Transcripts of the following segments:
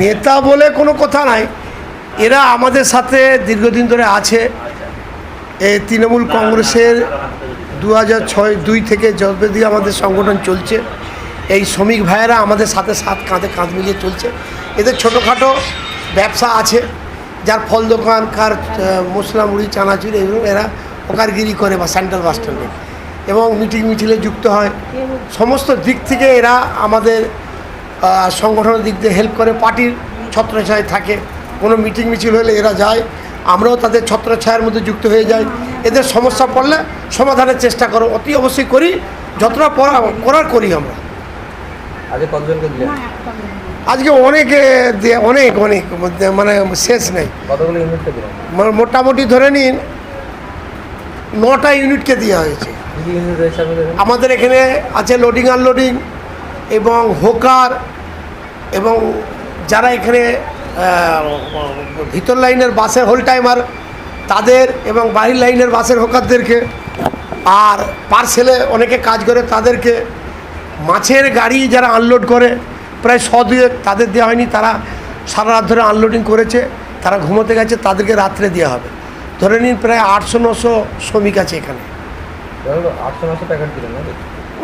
নেতা বলে কোনো কথা নাই। এরা আমাদের সাথে দীর্ঘদিন ধরে আছে। এই তৃণমূল কংগ্রেসের দু হাজার ছয় দুই থেকে যতদি আমাদের সংগঠন চলছে, এই শ্রমিক ভাইয়েরা আমাদের সাথে সাথ কাঁধে কাঁধ মিলিয়ে চলছে। এদের ছোটোখাটো ব্যবসা আছে, যার ফল দোকান কার মশলা, মুড়ি, চানাচুর, এগুলো এরা ওকারগিরি করে বা সেন্ট্রাল বাস স্ট্যান্ডে। এবং মিটিং মিছিলে যুক্ত হয়। সমস্ত দিক থেকে এরা আমাদের সংগঠনের দিক দিয়ে হেল্প করে পার্টির ছত্রছায় থাকে। কোনো মিটিং মিছিল হলে এরা যায়। আমরাও তাদের ছত্রছায়ার মধ্যে যুক্ত হয়ে যাই। এদের সমস্যা পড়লে সমাধানের চেষ্টা করো। অতি অবশ্যই করি। যতটা পড়া- করার করি আমরা। আজকে অনেকে অনেক অনেক। মানে শেষ নেই। মানে মোটামুটি ধরে নিন নটা ইউনিটকে দেওয়া হয়েছে? আমাদের এখানে আছে লোডিং আনলোডিং এবং হোকার এবং যারা এখানে ভিতর লাইনের বাসের হোল টাইমার তাদের এবং বাহির লাইনের বাসের হোকারদেরকে আর পার্সেলে অনেকে কাজ করে তাদেরকে মাছের গাড়ি যারা আনলোড করে প্রায় শ দুয়েক তাদের দেওয়া হয়নি তারা সারা রাত ধরে আনলোডিং করেছে তারা ঘুমোতে গেছে তাদেরকে রাত্রে দেওয়া হবে। ধরে নিন প্রায় আটশো নশো শ্রমিক আছে এখানে।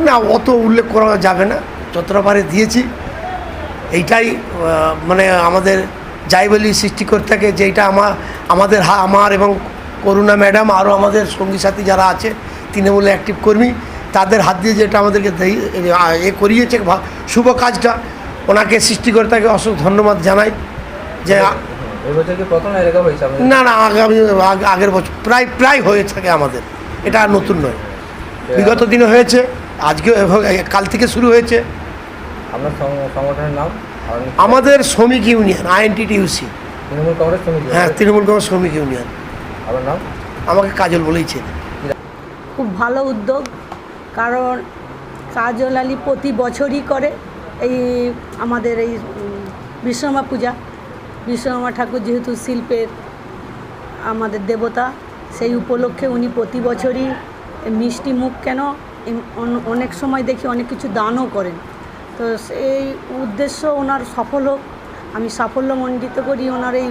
না অত উল্লেখ করা যাবে না যতটা পারে দিয়েছি। এইটাই মানে আমাদের যাই বলি সৃষ্টিকর্তাকে যে এইটা আমার আমাদের হা- আমার এবং করুণা ম্যাডাম আরও আমাদের সঙ্গী সাথী যারা আছে তৃণমূলে অ্যাক্টিভ কর্মী তাদের হাত দিয়ে যেটা আমাদেরকে এ করিয়েছে শুভ কাজটা। ওনাকে সৃষ্টিকর্তাকে অসংখ্য ধন্যবাদ জানাই যে না না আগামী আগ- আগের বছর প্রায় প্রায় হয়ে থাকে আমাদের। এটা আর নতুন নয়। বিগত দিনে হয়েছে আজকে কাল থেকে শুরু হয়েছে। আপনার সংগঠনের নাম? আমাদের শ্রমিক ইউনিয়ন আইএনটিটিউসি তৃণমূল কংগ্রেস হ্যাঁ তৃণমূল কংগ্রেস শ্রমিক ইউনিয়ন। আপনার নাম? আমাকে কাজল বলেইছেন খুব ভালো উদ্যোগ কারণ কাজল আলী প্রতি বছরই করে এই আমাদের এই বিশ্বকর্মা পূজা। বিশ্বকর্মা ঠাকুর যেহেতু শিল্পের আমাদের দেবতা সেই উপলক্ষে উনি প্রতি বছরই মিষ্টি মুখ কেন অন- অনেক সময় দেখি অনেক কিছু দানও করেন। তো সেই উদ্দেশ্য ওনার সফল হোক আমি সাফল্যমণ্ডিত করি ওনার এই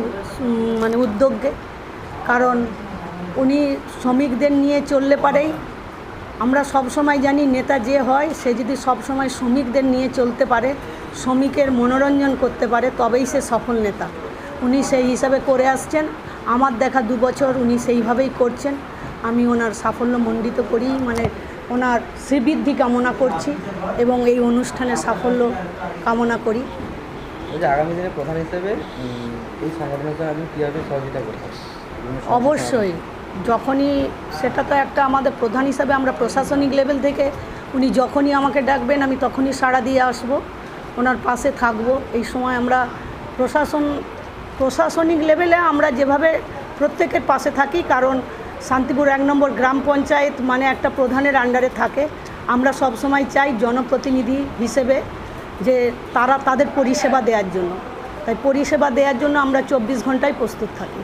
মানে উদ্যোগকে। কারণ উনি শ্রমিকদের নিয়ে চললে পারেই। আমরা সব সময় জানি নেতা যে হয়, সে যদি সব সময় শ্রমিকদের নিয়ে চলতে পারে, শ্রমিকের মনোরঞ্জন করতে পারে, তবেই সে সফল নেতা। উনি সেই হিসাবে করে আসছেন। আমার দেখা দু বছর উনি সেইভাবেই করছেন। আমি ওনার সাফল্য মণ্ডিত করি মানে ওনার শ্রীবৃদ্ধি কামনা করছি এবং এই অনুষ্ঠানের সাফল্য কামনা করি। আগামী দিনে প্রধান হিসেবে এই আপনি কীভাবে সহযোগিতা অবশ্যই। যখনই সেটা তো একটা আমাদের প্রধান হিসাবে আমরা প্রশাসনিক লেভেল থেকে উনি যখনই আমাকে ডাকবেন আমি তখনই সাড়া দিয়ে আসব ওনার পাশে থাকব। এই সময় আমরা প্রশাসন প্রশাসনিক লেভেলে আমরা যেভাবে প্রত্যেকের পাশে থাকি কারণ শান্তিপুর এক নম্বর গ্রাম পঞ্চায়েত মানে একটা প্রধানের আন্ডারে থাকে। আমরা সব সময় চাই জনপ্রতিনিধি হিসেবে যে তারা তাদের পরিষেবা দেওয়ার জন্য। তাই পরিষেবা দেওয়ার জন্য আমরা চব্বিশ ঘন্টায় প্রস্তুত থাকি।